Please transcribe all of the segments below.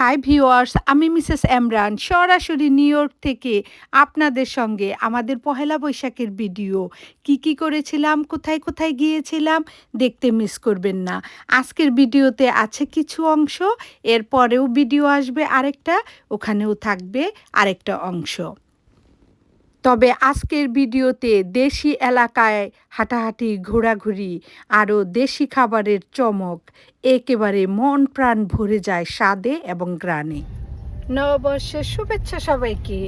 High viewers আমি Mrs Emran সরাসরি New York থেকে আপনাদের সঙ্গে আমাদের পহেলা বৈশাখের ভিডিও কি কি করেছিলাম, কোথায় কোথায় গিয়েছিলাম, দেখতে মিস করবেন না। আজকের ভিডিওতে আছে কিছু অংশ, এরপরেও ভিডিও আসবে আরেকটা, ওখানেও থাকবে আরেকটা অংশ। তবে আজকের ভিডিওতে দেশি এলাকায় হাঁটাহাঁটি ঘোরাঘুরি আরও দেশি খাবারের চমক একেবারে মন প্রাণ ভরে যায় স্বাদে এবং গ্রানে। নববর্ষের শুভেচ্ছা সবাইকে।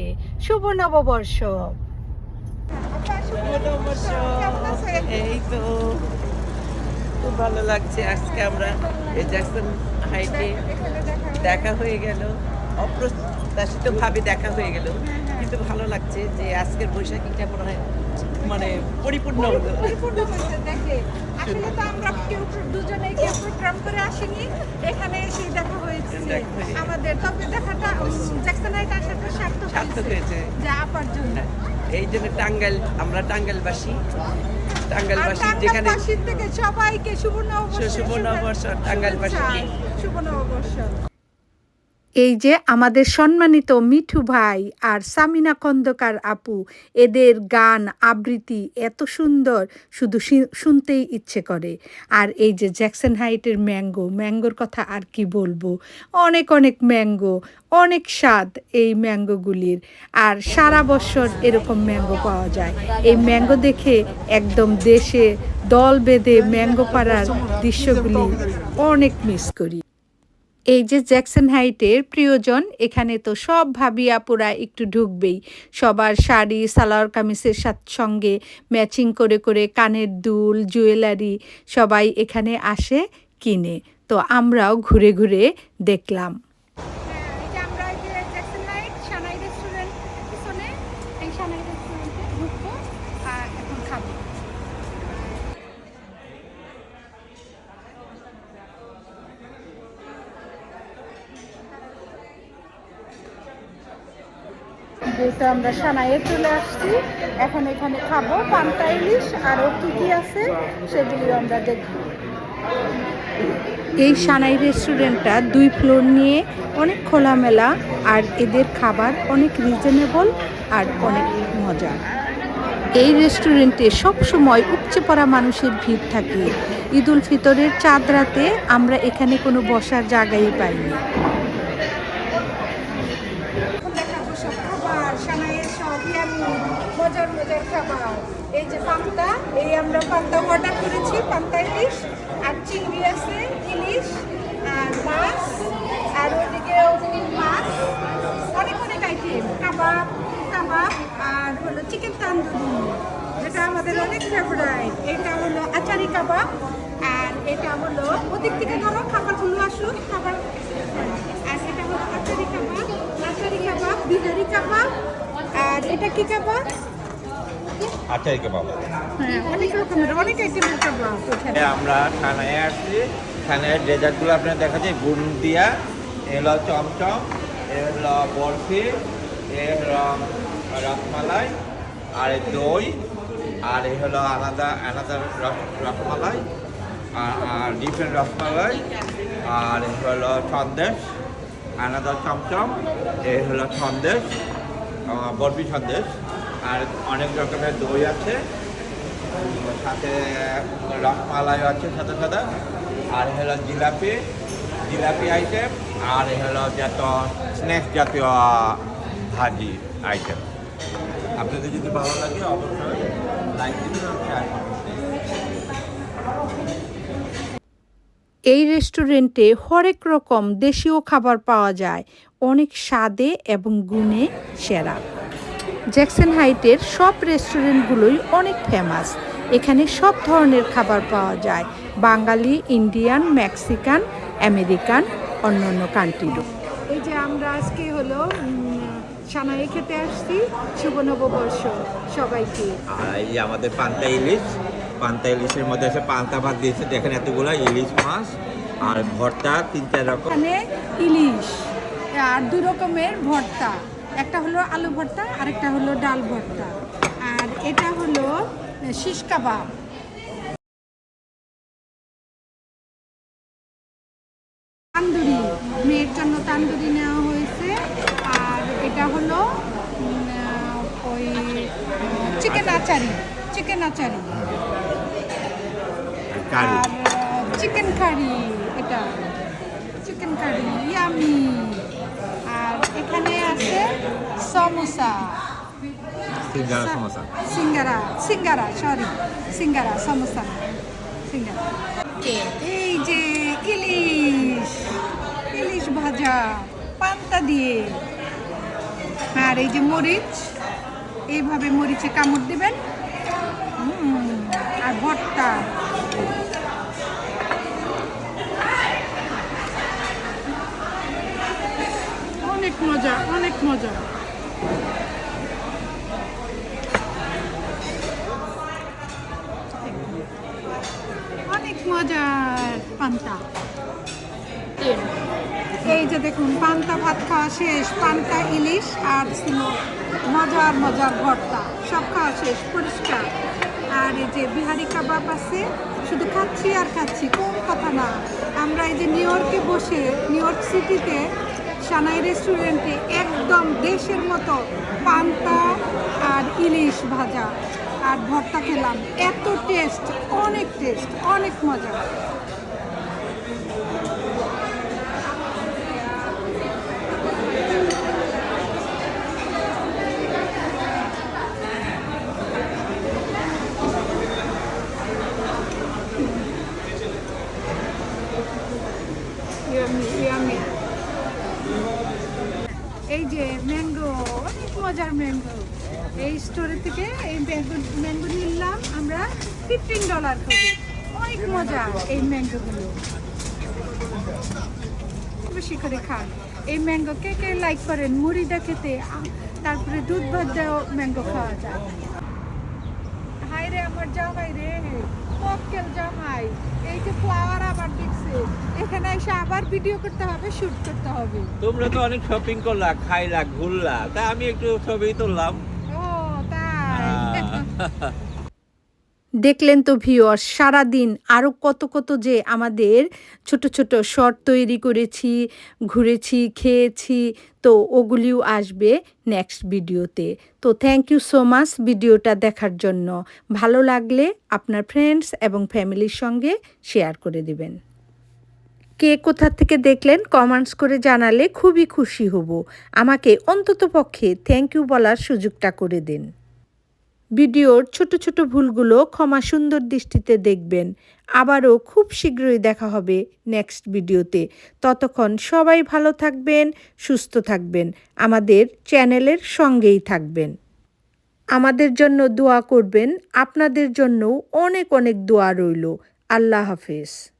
শুভ নববর্ষ। নববর্ষ এই তো। খুব ভালো লাগছে আজকে আমরা এই জ্যাকসন হাইটে দেখা হয়ে গেল। অপ্রত্যাশিত ভাবে দেখা হয়ে গেল। কিন্তু ভালো লাগছে যে আজকের বৈশাখীটা মনে হয় মানে পরিপূর্ণ হলো। পরিপূর্ণ হয়েছে দেখে। আসলে তো আমরা কেউ দুজনে কেউ প্রোগ্রাম করে আসিনি। এখানে এসে দেখা হয়েছে। আমাদের তবে দেখাটা জ্যাকসন আসাটা সার্থক সার্থক হয়েছে। হয়েছে যা আপার জন্য। এই জন্য টাঙ্গাইল আমরা টাঙ্গাইলবাসী। টাঙ্গাইলবাসী যেখানে থেকে সবাইকে শুভ নববর্ষ শুভ নববর্ষ, টাঙ্গাইলবাসীকে। শুভ নববর্ষ। এই যে আমাদের সম্মানিত মিঠু ভাই আর সামিনা খন্দকার আপু, এদের গান, আবৃত্তি এত সুন্দর, শুধু শুনতেই ইচ্ছে করে। আর এই যে জ্যাকসন হাইটের ম্যাঙ্গো, ম্যাঙ্গোর কথা আর কি বলব? অনেক অনেক ম্যাঙ্গো, অনেক স্বাদ এই ম্যাঙ্গোগুলির। আর সারা বছর এরকম ম্যাঙ্গো পাওয়া যায়। এই ম্যাঙ্গো দেখে একদম দেশে দল বেঁধে ম্যাঙ্গো পাড়ার দৃশ্যগুলি অনেক মিস করি। এই যে জ্যাকসন হাইটের প্রিয়জন, এখানে তো সব ভাবি আপুরা একটু ঢুকবেই। সবার শাড়ি, সালোয়ার কামিজের সঙ্গে ম্যাচিং করে করে কানের দুল, জুয়েলারি সবাই এখানে আসে কিনে। তো আমরাও ঘুরে ঘুরে দেখলাম এই যে আমরা এই যে জ্যাকসন হাইট সানাই রেস্টুরেন্ট পিছনে এই সানাই রেস্টুরেন্টে ঢুকবো আর এখন খাব যেহেতু আমরা সানাইয়ে চলে আসছি, এখন এখানে খাব পান্তা ইলিশ আরও কী কী আছে সেগুলি আমরা দেখব। এই সানাই রেস্টুরেন্টটা দুই ফ্লোর নিয়ে অনেক খোলামেলা, আর এদের খাবার অনেক রিজনেবল আর অনেক মজা এই রেস্টুরেন্টে সবসময় উপচে পড়া মানুষের ভিড় থাকে। ঈদুল ফিতরের চাঁদ রাতে আমরা এখানে কোনো বসার জায়গাই পাইনি এখন দেখাবো সব খাবার সানাইয়ের সব ইয়ামি মজার মজার এই যে পান্তা, এই আমরা পান্তা অর্ডার করেছি, পান্তা আর চিংড়ি আছে, ইলিশ, আর মাছ, আর ওদিকে মাছ। অনেক অনেক আইটেম কাবাব কাবাব, আর হলো চিকেন তান্দুরি, যেটা আমাদের অনেক ফেভারাইট এটা হলো আচারি কাবাব, আর এটা হলো ওদিক থেকে ধরো খাবারগুলো আসুন খাবার। আর এটা হলো আচারি কাবাব। আচারি কাবাব বিহারি কাবাব। আর এটা কি কাবাব? আচারি কাবাব। হ্যাঁ অনেক রকমের অনেক আইটেমের কাবাব আমরা থানায় আসছি। থানায় ডেজার্টগুলো আপনার দেখা যায় বুন্দিয়া এ হলো চমচম এ হলো বরফি এ হলো রসমালাই আর দই আর এ হলো আলাদা আলাদা রস- রসমালাই আর আর ডিফারেন্ট রসমালাই আর এ হলো সন্দেশ। আলাদা চমচম এ হলো সন্দেশ বরফি সন্দেশ আর অনেক রকমের দই আছে, সাথে রসমালাই আছে সাদা সাদা, আর হলো জিলাপি জিলাপি আইটেম আর হলো যত স্ন্যাক্স জাতীয় ভাজি আইটেম আপনাদের যদি ভালো লাগে, অবশ্যই লাইক দিবেন আর এই রেস্টুরেন্টে হরেক রকম দেশীয় খাবার পাওয়া যায়। অনেক স্বাদে এবং গুণে সেরা। জ্যাকসন হাইটের সব রেস্টুরেন্টগুলোই অনেক ফেমাস এখানে সব ধরনের খাবার পাওয়া যায়। বাঙালি, ইন্ডিয়ান, মেক্সিকান, আমেরিকান, অন্যান্য কান্ট্রিরও এই যে আমরা আজকে হলো সানাই খেতে আসছি। শুভ নববর্ষ সবাইকে আমাদের পান্তা ইলিশ। পান্তা ইলিশের মধ্যে আছে পান্তা ভাত দিয়েছে। দেখেন এতগুলো ইলিশ মাছ আর ভর্তা, তিন চার রকম। এখানে ইলিশ আর দুই রকমের ভর্তা। একটা হলো আলু ভর্তা, আরেকটা হলো ডাল ভর্তা। আর এটা হলো শিশ কাবাব। তান্দুরি, মেয়ের জন্য তান্দুরি নেওয়া হয়েছে। আর এটা হলো ওই chicken achari chicken achari. Curry. আর চিকেন কারি এটা চিকেন কারি ইয়ামি। আর এখানে আছে সমোসা। সিঙ্গারা সমোসা। সিঙ্গারা সিঙ্গারা সরি সিঙ্গারা সমোসা সিঙ্গারা। এই যে ইলিশ ইলিশ ভাজা পান্তা দিয়ে। আর এই যে মরিচ এইভাবে মরিচে কামড় দিবেন। মজা। অনেক মজার পান্তা। এই যে দেখুন, পান্তা ভাত খাওয়া শেষ, পান্তা ইলিশ আর ছিল মজার মজার ভর্তা। সব খাওয়া শেষ, পরিষ্কার। আর এই যে বিহারি কাবাব আছে, শুধু খাচ্ছি আর খাচ্ছি, কোন কথা না। আমরা এই যে নিউ ইয়র্কে বসে, নিউ ইয়র্ক সিটিতে সানাই রেস্টুরেন্টে একদম দেশের মতো পান্তা আর ইলিশ ভাজা আর ভর্তা খেলাম। এত টেস্ট অনেক টেস্ট অনেক মজা। এই যে ম্যাঙ্গো, অনেক মজার ম্যাঙ্গো। এই স্টোরে থেকে এই ম্যাঙ্গো ম্যাঙ্গো নিলাম আমরা ফিফটিন ডলার করে। অনেক মজা এই ম্যাঙ্গোগুলো। বেশি করে খান। এই ম্যাঙ্গো কে কে লাইক করেন, মুড়িটা খেতে তারপরে দুধ ভাত দেওয়া ম্যাঙ্গো খাওয়া যায়। হাই রে আমার জামাই রে, মক্কেল জামাই। এই ফ্লাওয়ার আবার দেখছে এখানে এসে আবার ভিডিও করতে হবে শুট করতে হবে। তোমরা তো অনেক শপিং করলা খাইলা ঘুরলা। তা আমি একটু ছবি তুললাম। ও তাই। দেখলেন তো ভিওর সারাদিন আরও কত কত যে আমাদের ছোট ছোট শর্ট তৈরি করেছি, ঘুরেছি, খেয়েছি, তো ওগুলিও আসবে নেক্সট ভিডিওতে তো। থ্যাংক ইউ সো মাচ ভিডিওটা দেখার জন্য। ভালো লাগলে আপনার ফ্রেন্ডস এবং ফ্যামিলির সঙ্গে শেয়ার করে দিবেন। কে কোথা থেকে দেখলেন কমেন্টস করে জানালে খুবই খুশি হব। আমাকে অন্তত পক্ষে থ্যাংক ইউ বলার সুযোগটা করে দিন। ভিডিওর ছোট ছোট ভুলগুলো ক্ষমা সুন্দর দৃষ্টিতে দেখবেন। আবারও খুব শীঘ্রই দেখা হবে নেক্সট ভিডিওতে। ততক্ষণ সবাই ভালো থাকবেন, সুস্থ থাকবেন। আমাদের চ্যানেলের সঙ্গেই থাকবেন। আমাদের জন্য দোয়া করবেন। আপনাদের জন্যও অনেক অনেক দোয়া রইল। আল্লাহ হাফেজ।